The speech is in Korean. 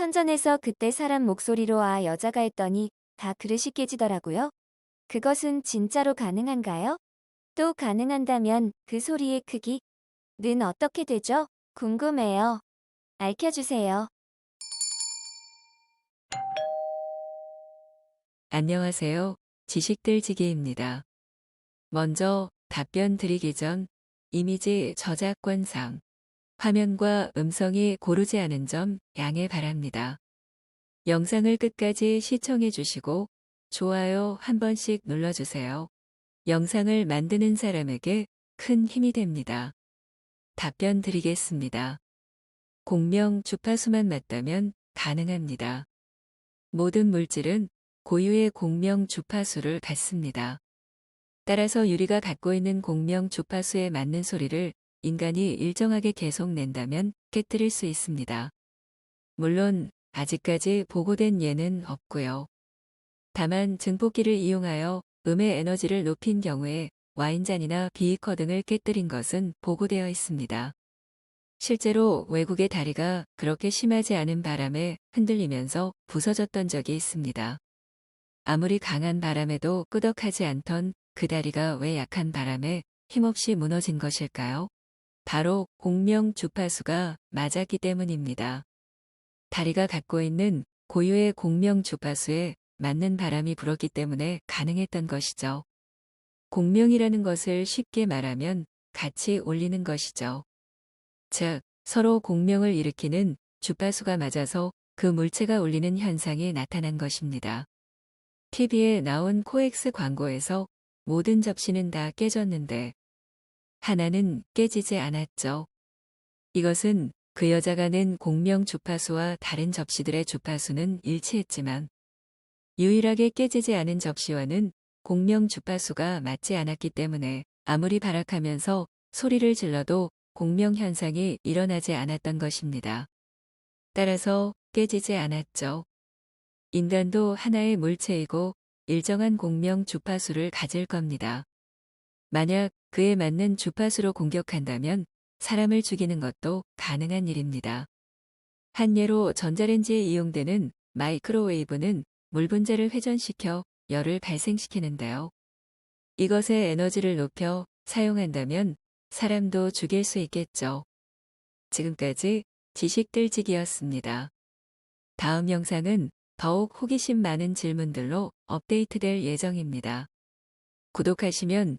선전에서 그때 사람 목소리로 아 여자가 했더니 다 그릇이 깨지더라고요. 그것은 진짜로 가능한가요? 또 가능한다면 그 소리의 크기는 어떻게 되죠? 궁금해요. 알려주세요. 안녕하세요. 지식들지기입니다. 먼저 답변 드리기 전 이미지 저작권상 화면과 음성이 고르지 않은 점 양해 바랍니다. 영상을 끝까지 시청해 주시고 좋아요 한 번씩 눌러주세요. 영상을 만드는 사람에게 큰 힘이 됩니다. 답변 드리겠습니다. 공명 주파수만 맞다면 가능합니다. 모든 물질은 고유의 공명 주파수를 갖습니다. 따라서 유리가 갖고 있는 공명 주파수에 맞는 소리를 인간이 일정하게 계속 낸다면 깨뜨릴 수 있습니다. 물론 아직까지 보고된 예는 없고요. 다만 증폭기를 이용하여 음의 에너지를 높인 경우에 와인잔이나 비이커 등을 깨뜨린 것은 보고되어 있습니다. 실제로 외국의 다리가 그렇게 심하지 않은 바람에 흔들리면서 부서졌던 적이 있습니다. 아무리 강한 바람에도 끄덕하지 않던 그 다리가 왜 약한 바람에 힘없이 무너진 것일까요? 바로 공명 주파수가 맞았기 때문입니다. 다리가 갖고 있는 고유의 공명 주파수에 맞는 바람이 불었기 때문에 가능했던 것이죠. 공명이라는 것을 쉽게 말하면 같이 올리는 것이죠. 즉, 서로 공명을 일으키는 주파수가 맞아서 그 물체가 울리는 현상이 나타난 것입니다. TV에 나온 코엑스 광고에서 모든 접시는 다 깨졌는데 하나는 깨지지 않았죠. 이것은 그 여자가 낸 공명 주파수와 다른 접시들의 주파수는 일치했지만 유일하게 깨지지 않은 접시와는 공명 주파수가 맞지 않았기 때문에 아무리 발악하면서 소리를 질러도 공명 현상이 일어나지 않았던 것입니다. 따라서 깨지지 않았죠. 인간도 하나의 물체이고 일정한 공명 주파수를 가질 겁니다. 만약 그에 맞는 주파수로 공격한다면 사람을 죽이는 것도 가능한 일입니다. 한 예로 전자레인지에 이용되는 마이크로웨이브는 물 분자를 회전시켜 열을 발생시키는데요. 이것의 에너지를 높여 사용한다면 사람도 죽일 수 있겠죠. 지금까지 지식들지기였습니다. 다음 영상은 더욱 호기심 많은 질문들로 업데이트될 예정입니다. 구독하시면